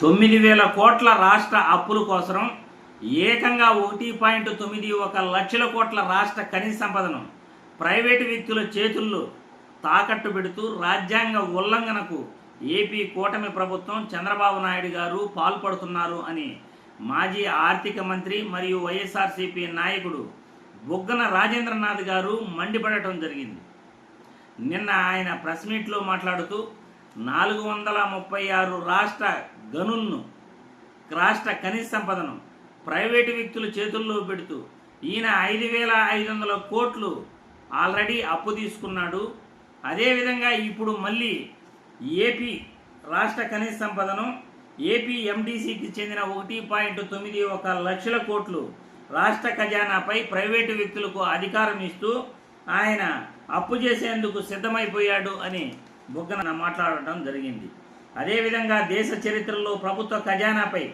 తొమ్మిది వేల కోట్ల రాష్ట్ర అప్పుల కోసం ఏకంగా ఒకటి పాయింట్ తొమ్మిది ఒక లక్షల కోట్ల రాష్ట్ర ఖనిజ సంపదను ప్రైవేటు వ్యక్తుల చేతుల్లో తాకట్టు పెడుతూ రాజ్యాంగ ఉల్లంఘనకు ఏపీ కూటమి ప్రభుత్వం చంద్రబాబు నాయుడు గారు పాల్పడుతున్నారు అని మాజీ ఆర్థిక మంత్రి మరియు వైఎస్ఆర్సీపీ నాయకుడు బుగ్గన రాజేంద్రనాథ్ గారు మండిపడటం జరిగింది. నిన్న ఆయన ప్రెస్ మీట్లో మాట్లాడుతూ నాలుగు వందల ముప్పై ఆరు రాష్ట్ర గనులను రాష్ట్ర ఖనిజ సంపదను ప్రైవేటు వ్యక్తుల చేతుల్లో పెడుతూ ఈయన ఐదు వేల ఐదు వందల కోట్లు ఆల్రెడీ అప్పు తీసుకున్నాడు. అదేవిధంగా ఇప్పుడు మళ్ళీ ఏపీ రాష్ట్ర ఖనిజ సంపదను ఏపీ ఎండిసికి చెందిన ఒకటి పాయింట్ తొమ్మిది ఒక లక్షల కోట్లు రాష్ట్ర ఖజానాపై ప్రైవేటు వ్యక్తులకు అధికారం ఇస్తూ ఆయన అప్పు చేసేందుకు సిద్ధమైపోయాడు అని బుగ్గన మాట్లాడటం జరిగింది. అదేవిధంగా దేశ చరిత్రలో ప్రభుత్వ ఖజానాపై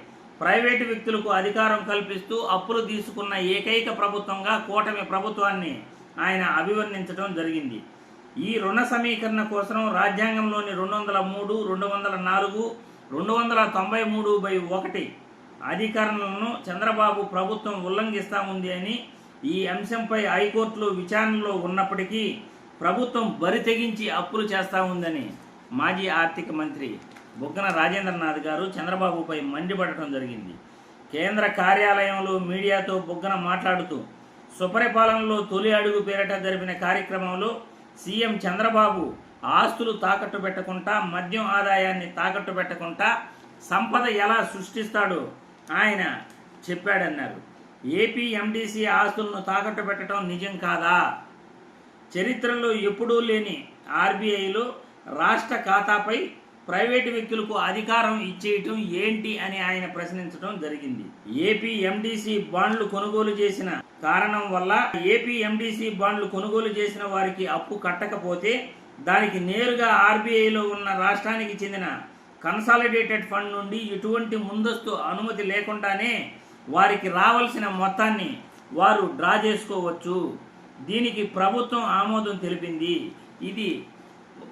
ప్రైవేటు వ్యక్తులకు అధికారం కల్పిస్తూ అప్పులు తీసుకున్న ఏకైక ప్రభుత్వంగా కూటమి ప్రభుత్వాన్ని ఆయన అభివర్ణించడం జరిగింది. ఈ రుణ సమీకరణ కోసం రాజ్యాంగంలోని రెండు వందల మూడు రెండు వందల నాలుగు రెండు వందల తొంభై మూడు బై ఒకటి అధికారులను చంద్రబాబు ప్రభుత్వం ఉల్లంఘిస్తా ఉంది అని ఈ అంశంపై హైకోర్టులో విచారణలో ఉన్నప్పటికీ ప్రభుత్వం బరి తెగించి అప్పులు చేస్తా ఉందని మాజీ ఆర్థిక మంత్రి బుగ్గన రాజేంద్రనాథ్ గారు చంద్రబాబుపై మండిపడటం జరిగింది. కేంద్ర కార్యాలయంలో మీడియాతో బుగ్గన మాట్లాడుతూ సుపరిపాలనలో తొలి అడుగు పేరిట జరిపిన కార్యక్రమంలో సీఎం చంద్రబాబు ఆస్తులు తాకట్టు పెట్టకుండా మద్యం ఆదాయాన్ని తాకట్టు పెట్టకుండా సంపద ఎలా సృష్టిస్తాడో ఆయన చెప్పాడన్నారు. ఏపీ ఎండీసీ ఆస్తులను తాకట్టు పెట్టడం నిజం కాదా? చరిత్రలో ఎప్పుడూ లేని ఆర్బీఐలో రాష్ట్ర ఖాతాపై ప్రైవేటు వ్యక్తులకు అధికారం ఇచ్చేయటం ఏంటి అని ఆయన ప్రశ్నించడం జరిగింది. ఏపీ ఎండిసి బాండ్లు కొనుగోలు చేసిన కారణం వల్ల ఏపీ ఎండిసి బాండ్లు కొనుగోలు చేసిన వారికి అప్పు కట్టకపోతే దానికి నేరుగా ఆర్బీఐలో ఉన్న రాష్ట్రానికి చెందిన కన్సాలిడేటెడ్ ఫండ్ నుండి ఎటువంటి ముందస్తు అనుమతి లేకుండానే వారికి రావాల్సిన మొత్తాన్ని వారు డ్రా చేసుకోవచ్చు. దీనికి ప్రభుత్వం ఆమోదం తెలిపింది. ఇది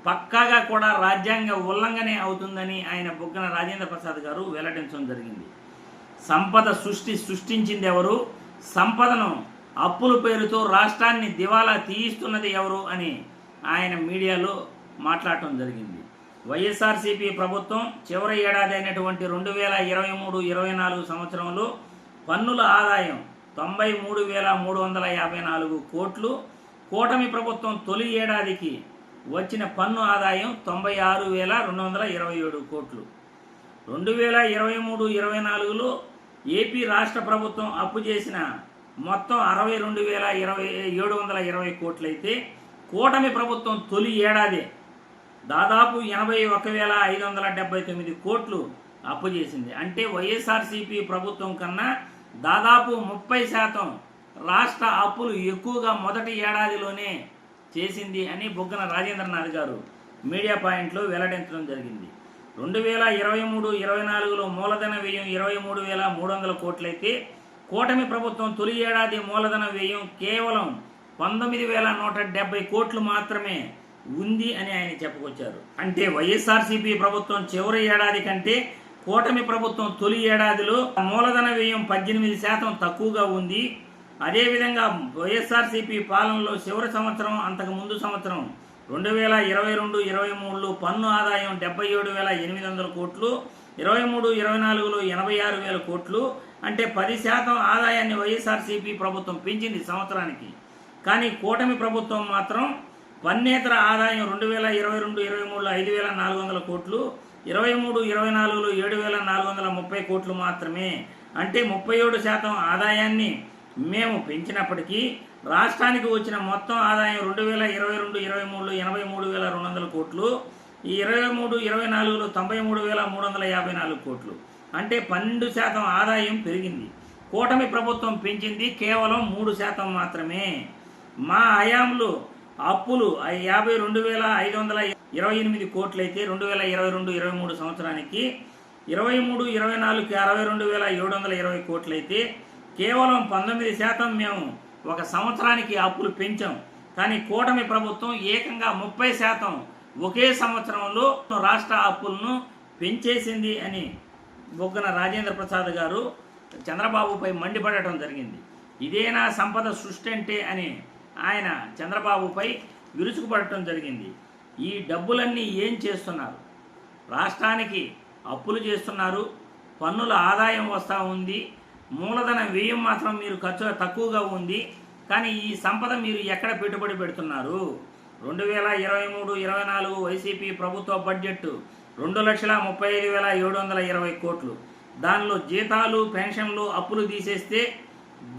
పక్కాగా కూడా రాజ్యాంగ ఉల్లంఘనే అవుతుందని ఆయన బుగ్గన రాజేంద్ర ప్రసాద్ గారు వెల్లడించడం జరిగింది. సంపద సృష్టి సృష్టించింది ఎవరు? సంపదను అప్పుల పేరుతో రాష్ట్రాన్ని దివాలా తీయిస్తున్నది ఎవరు అని ఆయన మీడియాలో మాట్లాడటం జరిగింది. వైఎస్ఆర్సీపీ ప్రభుత్వం చివరి ఏడాది అయినటువంటి రెండు వేల ఇరవై మూడు ఇరవై నాలుగు సంవత్సరంలో పన్నుల ఆదాయం తొంభై మూడు వేల మూడు వందల యాభై నాలుగు కోట్లు. కూటమి ప్రభుత్వం తొలి ఏడాదికి వచ్చిన పన్ను ఆదాయం తొంభై ఆరు వేల రెండు వందల ఇరవై ఏడు కోట్లు. రెండు వేల ఇరవై మూడు ఇరవై నాలుగులో ఏపీ రాష్ట్ర ప్రభుత్వం అప్పు చేసిన మొత్తం అరవై రెండు వేల ఇరవై ఏడు వందల ఇరవై కోట్లయితే కూటమి ప్రభుత్వం తొలి ఏడాది దాదాపు ఎనభై ఒక వేల ఐదు వందల డెబ్బై తొమ్మిది కోట్లు అప్పు చేసింది. అంటే వైఎస్ఆర్సీపీ ప్రభుత్వం కన్నా దాదాపు ముప్పై శాతం రాష్ట్ర అప్పులు ఎక్కువగా మొదటి ఏడాదిలోనే చేసింది అని బుగ్గన రాజేంద్రనాథ్ గారు మీడియా పాయింట్లో వెల్లడించడం జరిగింది. రెండు వేల ఇరవై మూడు ఇరవై నాలుగులో మూలధన వ్యయం ఇరవై మూడు వేల మూడు వందల కోట్లయితే కూటమి ప్రభుత్వం తొలి ఏడాది మూలధన వ్యయం కేవలం పంతొమ్మిది వేల నూట డెబ్బై కోట్లు మాత్రమే ఉంది అని ఆయన చెప్పుకొచ్చారు. అంటే వైఎస్ఆర్సీపీ ప్రభుత్వం చివరి ఏడాది కంటే కూటమి ప్రభుత్వం తొలి ఏడాదిలో మూలధన వ్యయం పద్దెనిమిది శాతం తక్కువగా ఉంది. అదేవిధంగా వైఎస్ఆర్సీపీ పాలనలో చివరి సంవత్సరం అంతకు ముందు సంవత్సరం రెండు వేల ఇరవై రెండు ఇరవై మూడులో పన్ను ఆదాయం డెబ్బై ఏడు వేల ఎనిమిది వందల కోట్లు ఇరవై మూడు ఇరవై నాలుగులో ఎనభై ఆరు వేల కోట్లు. అంటే పది శాతం ఆదాయాన్ని వైఎస్ఆర్సీపీ ప్రభుత్వం పెంచింది సంవత్సరానికి. కానీ కూటమి ప్రభుత్వం మాత్రం పన్నేతర ఆదాయం రెండు వేల ఇరవై రెండు ఇరవై మూడులో ఐదు వేల నాలుగు వందల కోట్లు ఇరవై మూడు ఇరవై నాలుగులో ఏడు వేల నాలుగు వందల ముప్పై కోట్లు మాత్రమే. అంటే ముప్పై ఏడు శాతం ఆదాయాన్ని మేము పెంచినప్పటికీ రాష్ట్రానికి వచ్చిన మొత్తం ఆదాయం రెండు వేల ఇరవై రెండు ఇరవై మూడులో ఎనభై మూడు వేల రెండు వందల కోట్లు. ఈ ఇరవై మూడు ఇరవై నాలుగులో తొంభై మూడు వేల మూడు వందల యాభై నాలుగు కోట్లు. అంటే పన్నెండు శాతం ఆదాయం పెరిగింది. కూటమి ప్రభుత్వం పెంచింది కేవలం మూడు శాతం మాత్రమే. మా హయాంలో అప్పులు యాభై రెండు వేల ఐదు వందల ఇరవై ఎనిమిది కోట్లయితే రెండు వేల ఇరవై రెండు ఇరవై మూడు సంవత్సరానికి ఇరవై మూడు ఇరవై నాలుగుకి అరవై రెండు వేల ఏడు వందల ఇరవై కోట్లయితే కేవలం పంతొమ్మిది శాతం మేము ఒక సంవత్సరానికి అప్పులు పెంచాం. కానీ కూటమి ప్రభుత్వం ఏకంగా ముప్పై శాతం ఒకే సంవత్సరంలో రాష్ట్ర అప్పులను పెంచేసింది అని బొగ్గన రాజేంద్ర ప్రసాద్ గారు చంద్రబాబుపై మండిపడటం జరిగింది. ఇదేనా సంపద సృష్టి అంటే అని ఆయన చంద్రబాబుపై విరుచుకుపడటం జరిగింది. ఈ డబ్బులన్నీ ఏం చేస్తున్నారు? రాష్ట్రానికి అప్పులు చేస్తున్నారు. పన్నుల ఆదాయం వస్తూ ఉంది. మూలధన వ్యయం మాత్రం మీరు ఖర్చు తక్కువగా ఉంది. కానీ ఈ సంపద మీరు ఎక్కడ పెట్టుబడి పెడుతున్నారు? రెండు వేల ఇరవై మూడు ఇరవై నాలుగు వైసీపీ ప్రభుత్వ బడ్జెట్ రెండు లక్షల ముప్పై ఐదు వేల ఏడు వందల ఇరవై కోట్లు. దానిలో జీతాలు పెన్షన్లు అప్పులు తీసేస్తే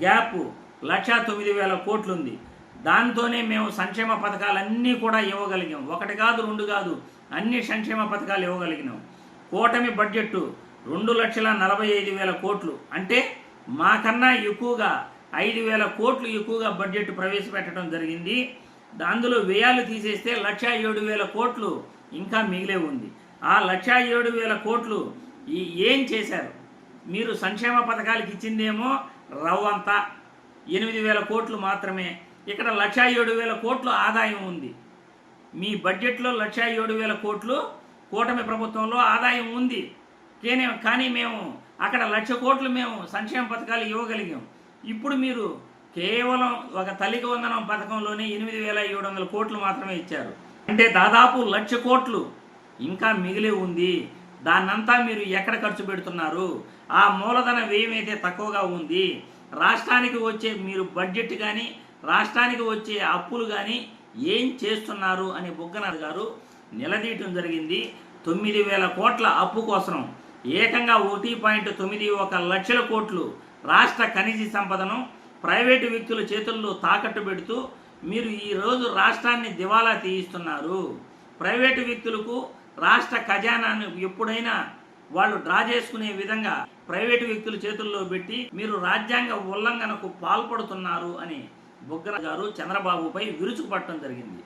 గ్యాప్ లక్ష తొమ్మిది వేల కోట్లు ఉంది దాంతోనే మేము సంక్షేమ పథకాలన్నీ కూడా ఇవ్వగలిగాం ఒకటి కాదు రెండు కాదు అన్ని సంక్షేమ పథకాలు ఇవ్వగలిగినాం. కూటమి బడ్జెట్ రెండు లక్షల నలభై ఐదు వేల కోట్లు. అంటే మాకన్నా ఎక్కువగా ఐదు వేల కోట్లు ఎక్కువగా బడ్జెట్ ప్రవేశపెట్టడం జరిగింది. అందులో వ్యయాలు తీసేస్తే లక్ష ఏడు వేల కోట్లు ఇంకా మిగిలే ఉంది. ఆ లక్ష ఏడు వేల కోట్లు ఈ ఏం చేశారు? మీరు సంక్షేమ పథకాలకు ఇచ్చిందేమో రవ్వంతా. ఎనిమిది వేల కోట్లు మాత్రమే ఇక్కడ లక్ష ఏడు వేల కోట్లు ఆదాయం ఉంది. మీ బడ్జెట్లో లక్ష ఏడు వేల కోట్లు కూటమి ప్రభుత్వంలో ఆదాయం ఉంది. కానీ కానీ మేము అక్కడ లక్ష కోట్లు మేము సంక్షేమ పథకాలు ఇవ్వగలిగాం. ఇప్పుడు మీరు కేవలం ఒక తల్లికి వందనం పథకంలోనే ఎనిమిది వేల ఏడు వందల కోట్లు మాత్రమే ఇచ్చారు. అంటే దాదాపు లక్ష కోట్లు ఇంకా మిగిలి ఉంది. దాన్నంతా మీరు ఎక్కడ ఖర్చు పెడుతున్నారు? ఆ మూలధన వ్యయం అయితే తక్కువగా ఉంది. రాష్ట్రానికి వచ్చే మీరు బడ్జెట్ కానీ రాష్ట్రానికి వచ్చే అప్పులు కానీ ఏం చేస్తున్నారు అని బుగ్గనాథ్ గారు నిలదీయటం జరిగింది. తొమ్మిది వేల కోట్ల అప్పు కోసం ఏకంగా ఒకటి పాయింట్ తొమ్మిది ఒక లక్షల కోట్లు రాష్ట్ర ఖనిజ సంపదను ప్రైవేటు వ్యక్తుల చేతుల్లో తాకట్టు పెడుతూ మీరు ఈరోజు రాష్ట్రాన్ని దివాలా తీయిస్తున్నారు. ప్రైవేటు వ్యక్తులకు రాష్ట్ర ఖజానాను ఎప్పుడైనా వాళ్ళు డ్రా చేసుకునే విధంగా ప్రైవేటు వ్యక్తుల చేతుల్లో పెట్టి మీరు రాజ్యాంగ ఉల్లంఘనకు పాల్పడుతున్నారు అని బుగ్గన గారు చంద్రబాబుపై విరుచుకుపట్టడం జరిగింది.